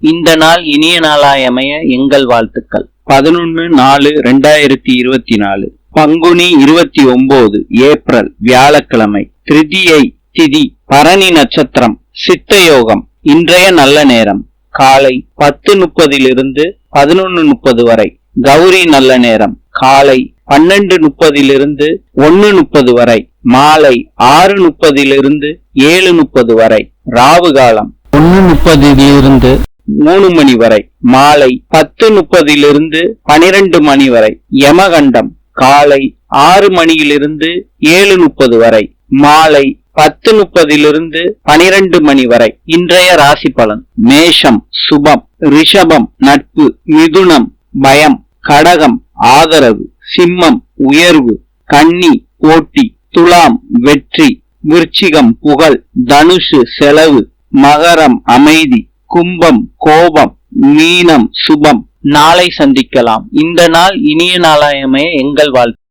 இந்த நாள் இனிய நாளாயமைய எங்கள் வாழ்த்துக்கள். பதினொன்னு நாலு ரெண்டாயிரத்தி இருபத்தி நாலு பங்குனி இருபத்தி ஒன்பது ஏப்ரல் வியாழக்கிழமை. திருதியை திதி பரணி நட்சத்திரம் சித்தயோகம். இன்றைய நல்ல நேரம். காலை பத்து முப்பதிலிருந்து பதினொன்னு முப்பது வரை. கௌரி நல்ல நேரம். காலை பன்னெண்டு முப்பதிலிருந்து ஒன்னு முப்பது வரை. மாலை ஆறு முப்பதிலிருந்து ஏழு முப்பது வரை. ராவு காலம் ஒன்னு முப்பதிலிருந்து மூணு மணி வரை. மாலை பத்து முப்பதிலிருந்து பனிரெண்டு மணி வரை. யமகண்டம் காலை ஆறு மணியிலிருந்து ஏழு முப்பது வரை. மாலை பத்து முப்பதிலிருந்து பனிரெண்டு மணி வரை. இன்றைய ராசி பலன். மேஷம் சுபம் ரிஷபம் நட்பு மிதுனம் பயம் கடகம் ஆதரவு சிம்மம் உயர்வு கன்னி போட்டி துலாம் வெற்றி விருச்சிகம் புகழ் தனுஷு செலவு மகரம் அமைதி கும்பம் கோபம் மீனம் சுபம் நாளை சந்திக்கலாம். இந்த நாள் இனிய நாளாயமே எங்கள் வாழ்த்து